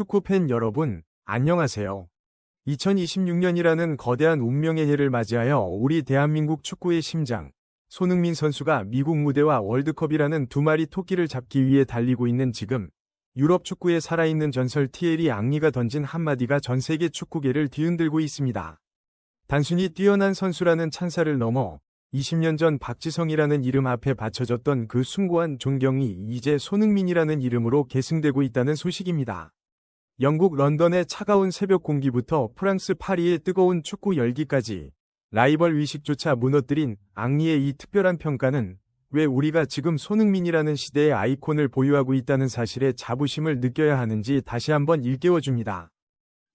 축구 팬 여러분, 안녕하세요. 2026년이라는 거대한 운명의 해를 맞이하여 우리 대한민국 축구의 심장, 손흥민 선수가 미국 무대와 월드컵이라는 두 마리 토끼를 잡기 위해 달리고 있는 지금, 유럽 축구의 살아있는 전설 티에리 앙리가 던진 한마디가 전 세계 축구계를 뒤흔들고 있습니다. 단순히 뛰어난 선수라는 찬사를 넘어 20년 전 박지성이라는 이름 앞에 받쳐졌던 그 숭고한 존경이 이제 손흥민이라는 이름으로 계승되고 있다는 소식입니다. 영국 런던의 차가운 새벽 공기부터 프랑스 파리의 뜨거운 축구 열기까지 라이벌 위식조차 무너뜨린 앙리의 이 특별한 평가는 왜 우리가 지금 손흥민이라는 시대의 아이콘을 보유하고 있다는 사실에 자부심을 느껴야 하는지 다시 한번 일깨워줍니다.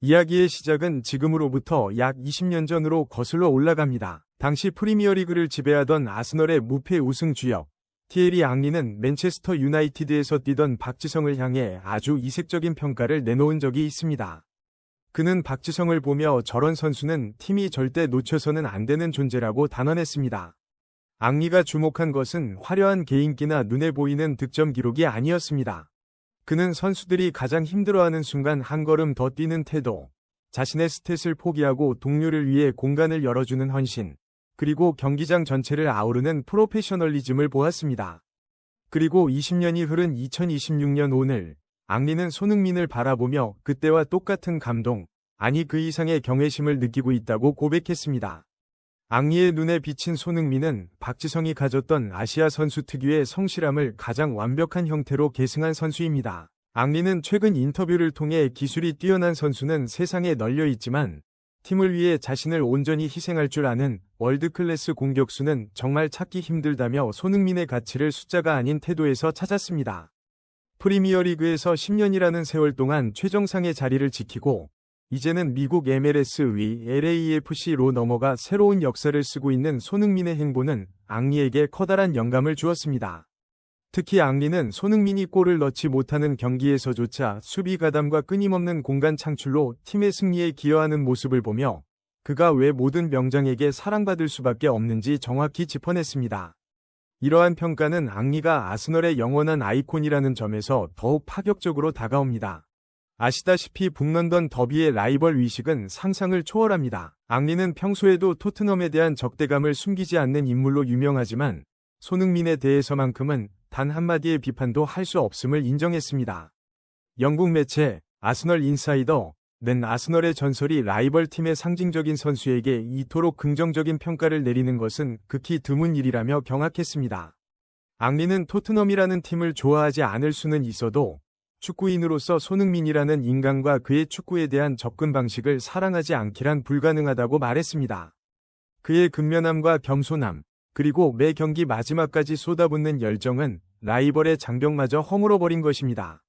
이야기의 시작은 지금으로부터 약 20년 전으로 거슬러 올라갑니다. 당시 프리미어리그를 지배하던 아스널의 무패 우승 주역 티에리 앙리는 맨체스터 유나이티드에서 뛰던 박지성을 향해 아주 이색적인 평가를 내놓은 적이 있습니다. 그는 박지성을 보며 저런 선수는 팀이 절대 놓쳐서는 안 되는 존재라고 단언했습니다. 앙리가 주목한 것은 화려한 개인기나 눈에 보이는 득점 기록이 아니었습니다. 그는 선수들이 가장 힘들어하는 순간 한 걸음 더 뛰는 태도, 자신의 스탯을 포기하고 동료를 위해 공간을 열어주는 헌신, 그리고 경기장 전체를 아우르는 프로페셔널리즘을 보았습니다. 그리고 20년이 흐른 2026년 오늘, 앙리는 손흥민을 바라보며 그때와 똑같은 감동, 아니 그 이상의 경외심을 느끼고 있다고 고백했습니다. 앙리의 눈에 비친 손흥민은 박지성이 가졌던 아시아 선수 특유의 성실함을 가장 완벽한 형태로 계승한 선수입니다. 앙리는 최근 인터뷰를 통해 기술이 뛰어난 선수는 세상에 널려 있지만 팀을 위해 자신을 온전히 희생할 줄 아는 월드클래스 공격수는 정말 찾기 힘들다며 손흥민의 가치를 숫자가 아닌 태도에서 찾았습니다. 프리미어리그에서 10년이라는 세월 동안 최정상의 자리를 지키고 이제는 미국 MLS 위 LAFC로 넘어가 새로운 역사를 쓰고 있는 손흥민의 행보는 앙리에게 커다란 영감을 주었습니다. 특히 앙리는 손흥민이 골을 넣지 못하는 경기에서조차 수비 가담과 끊임없는 공간 창출로 팀의 승리에 기여하는 모습을 보며 그가 왜 모든 명장에게 사랑받을 수밖에 없는지 정확히 짚어냈습니다. 이러한 평가는 앙리가 아스널의 영원한 아이콘이라는 점에서 더욱 파격적으로 다가옵니다. 아시다시피 북런던 더비의 라이벌 위식은 상상을 초월합니다. 앙리는 평소에도 토트넘에 대한 적대감을 숨기지 않는 인물로 유명하지만 손흥민에 대해서만큼은 단 한마디의 비판도 할 수 없음을 인정했습니다. 영국 매체 아스널 인사이더 는 아스널의 전설이 라이벌 팀의 상징적인 선수에게 이토록 긍정적인 평가를 내리는 것은 극히 드문 일이라며 경악했습니다. 앙리는 토트넘이라는 팀을 좋아하지 않을 수는 있어도 축구인으로서 손흥민이라는 인간과 그의 축구에 대한 접근 방식을 사랑하지 않기란 불가능하다고 말했습니다. 그의 근면함과 겸손함, 그리고 매 경기 마지막까지 쏟아붓는 열정은 라이벌의 장벽마저 허물어버린 것입니다.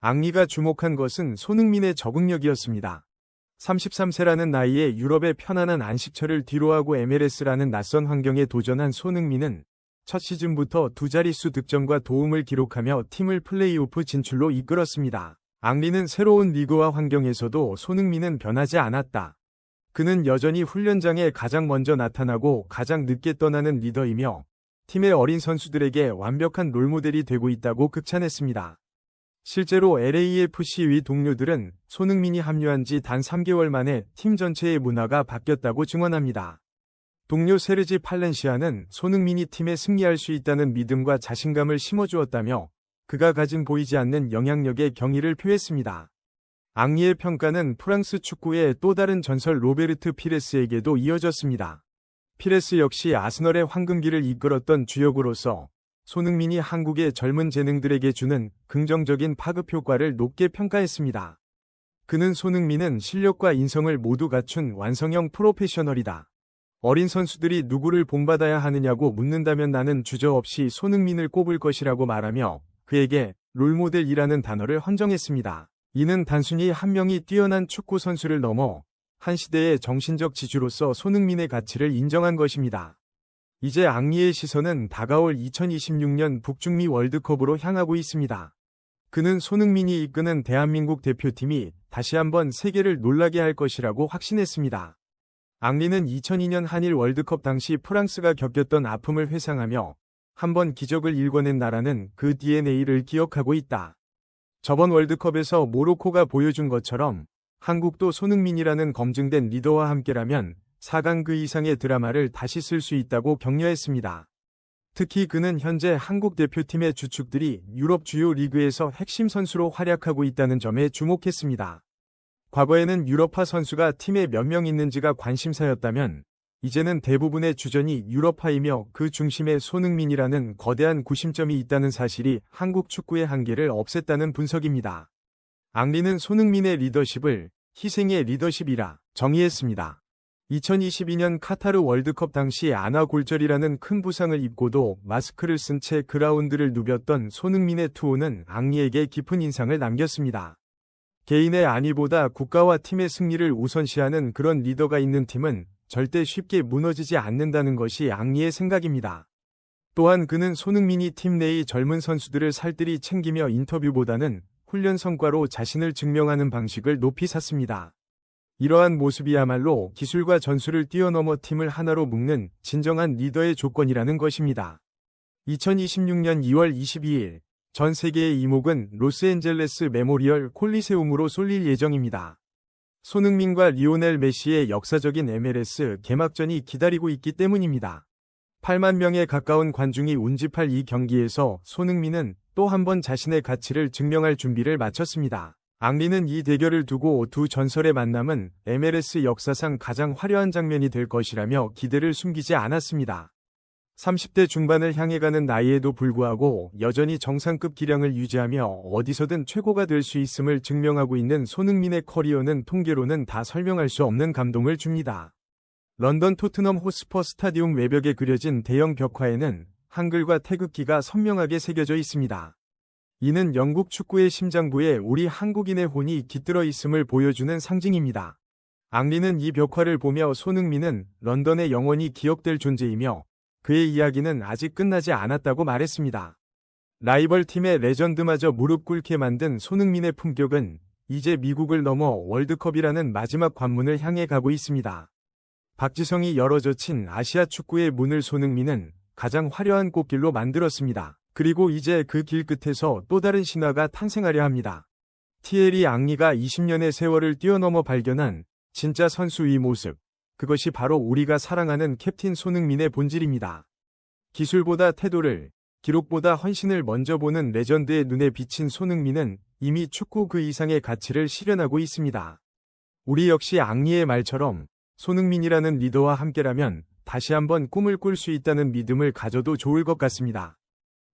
앙리가 주목한 것은 손흥민의 적응력이었습니다. 33세라는 나이에 유럽의 편안한 안식처를 뒤로하고 MLS라는 낯선 환경에 도전한 손흥민은 첫 시즌부터 두 자릿수 득점과 도움을 기록하며 팀을 플레이오프 진출로 이끌었습니다. 앙리는 새로운 리그와 환경에서도 손흥민은 변하지 않았다. 그는 여전히 훈련장에 가장 먼저 나타나고 가장 늦게 떠나는 리더이며 팀의 어린 선수들에게 완벽한 롤모델이 되고 있다고 극찬했습니다. 실제로 LAFC 위 동료들은 손흥민이 합류한 지 단 3개월 만에 팀 전체의 문화가 바뀌었다고 증언합니다. 동료 세르지 팔렌시아는 손흥민이 팀에 승리할 수 있다는 믿음과 자신감을 심어주었다며 그가 가진 보이지 않는 영향력에 경의를 표했습니다. 앙리의 평가는 프랑스 축구의 또 다른 전설 로베르트 피레스에게도 이어졌습니다. 피레스 역시 아스널의 황금기를 이끌었던 주역으로서 손흥민이 한국의 젊은 재능들에게 주는 긍정적인 파급 효과를 높게 평가했습니다. 그는 손흥민은 실력과 인성을 모두 갖춘 완성형 프로페셔널이다. 어린 선수들이 누구를 본받아야 하느냐고 묻는다면 나는 주저없이 손흥민을 꼽을 것이라고 말하며 그에게 롤모델이라는 단어를 헌정했습니다. 이는 단순히 한 명이 뛰어난 축구 선수를 넘어 한 시대의 정신적 지주로서 손흥민의 가치를 인정한 것입니다. 이제 앙리의 시선은 다가올 2026년 북중미 월드컵으로 향하고 있습니다. 그는 손흥민이 이끄는 대한민국 대표팀이 다시 한번 세계를 놀라게 할 것이라고 확신했습니다. 앙리는 2002년 한일 월드컵 당시 프랑스가 겪었던 아픔을 회상하며 한번 기적을 일궈낸 나라는 그 DNA를 기억하고 있다. 저번 월드컵에서 모로코가 보여준 것처럼 한국도 손흥민이라는 검증된 리더와 함께라면 4강 그 이상의 드라마를 다시 쓸 수 있다고 격려했습니다. 특히 그는 현재 한국 대표팀의 주축들이 유럽 주요 리그에서 핵심 선수로 활약하고 있다는 점에 주목했습니다. 과거에는 유럽파 선수가 팀에 몇 명 있는지가 관심사였다면 이제는 대부분의 주전이 유럽파이며 그 중심에 손흥민이라는 거대한 구심점이 있다는 사실이 한국 축구의 한계를 없앴다는 분석입니다. 앙리는 손흥민의 리더십을 희생의 리더십이라 정의했습니다. 2022년 카타르 월드컵 당시 아나 골절이라는 큰 부상을 입고도 마스크를 쓴 채 그라운드를 누볐던 손흥민의 투호는 앙리에게 깊은 인상을 남겼습니다. 개인의 안위보다 국가와 팀의 승리를 우선시하는 그런 리더가 있는 팀은 절대 쉽게 무너지지 않는다는 것이 앙리의 생각입니다. 또한 그는 손흥민이 팀 내의 젊은 선수들을 살뜰히 챙기며 인터뷰보다는 훈련 성과로 자신을 증명하는 방식을 높이 샀습니다. 이러한 모습이야말로 기술과 전술을 뛰어넘어 팀을 하나로 묶는 진정한 리더의 조건이라는 것입니다. 2026년 2월 22일 전 세계의 이목은 로스앤젤레스 메모리얼 콜리세움으로 쏠릴 예정입니다. 손흥민과 리오넬 메시의 역사적인 MLS 개막전이 기다리고 있기 때문입니다. 8만 명에 가까운 관중이 운집할 이 경기에서 손흥민은 또 한 번 자신의 가치를 증명할 준비를 마쳤습니다. 앙리는 이 대결을 두고 두 전설의 만남은 MLS 역사상 가장 화려한 장면이 될 것이라며 기대를 숨기지 않았습니다. 30대 중반을 향해 가는 나이에도 불구하고 여전히 정상급 기량을 유지하며 어디서든 최고가 될 수 있음을 증명하고 있는 손흥민의 커리어는 통계로는 다 설명할 수 없는 감동을 줍니다. 런던 토트넘 호스퍼 스타디움 외벽에 그려진 대형 벽화에는 한글과 태극기가 선명하게 새겨져 있습니다. 이는 영국 축구의 심장부에 우리 한국인의 혼이 깃들어 있음을 보여주는 상징입니다. 앙리는 이 벽화를 보며 손흥민은 런던의 영원히 기억될 존재이며 그의 이야기는 아직 끝나지 않았다고 말했습니다. 라이벌 팀의 레전드마저 무릎 꿇게 만든 손흥민의 품격은 이제 미국을 넘어 월드컵이라는 마지막 관문을 향해 가고 있습니다. 박지성이 열어젖힌 아시아 축구의 문을 손흥민은 가장 화려한 꽃길로 만들었습니다. 그리고 이제 그 길 끝에서 또 다른 신화가 탄생하려 합니다. 티에리 앙리가 20년의 세월을 뛰어넘어 발견한 진짜 선수의 모습. 그것이 바로 우리가 사랑하는 캡틴 손흥민의 본질입니다. 기술보다 태도를, 기록보다 헌신을 먼저 보는 레전드의 눈에 비친 손흥민은 이미 축구 그 이상의 가치를 실현하고 있습니다. 우리 역시 앙리의 말처럼 손흥민이라는 리더와 함께라면 다시 한번 꿈을 꿀 수 있다는 믿음을 가져도 좋을 것 같습니다.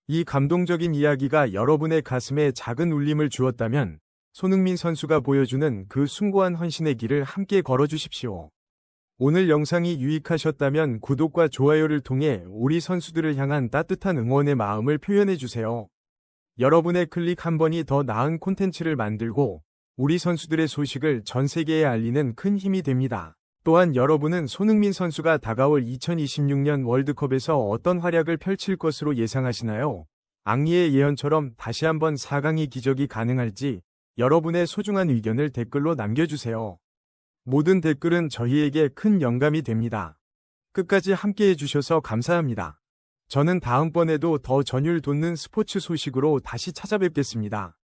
이 감동적인 이야기가 여러분의 가슴에 작은 울림을 주었다면 손흥민 선수가 보여주는 그 숭고한 헌신의 길을 함께 걸어주십시오. 오늘 영상이 유익하셨다면 구독과 좋아요를 통해 우리 선수들을 향한 따뜻한 응원의 마음을 표현해주세요. 여러분의 클릭 한 번이 더 나은 콘텐츠를 만들고 우리 선수들의 소식을 전 세계에 알리는 큰 힘이 됩니다. 또한 여러분은 손흥민 선수가 다가올 2026년 월드컵에서 어떤 활약을 펼칠 것으로 예상하시나요? 앙리의 예언처럼 다시 한번 4강의 기적이 가능할지 여러분의 소중한 의견을 댓글로 남겨주세요. 모든 댓글은 저희에게 큰 영감이 됩니다. 끝까지 함께 해 주셔서 감사합니다. 저는 다음번에도 더 전율 돋는 스포츠 소식으로 다시 찾아뵙겠습니다.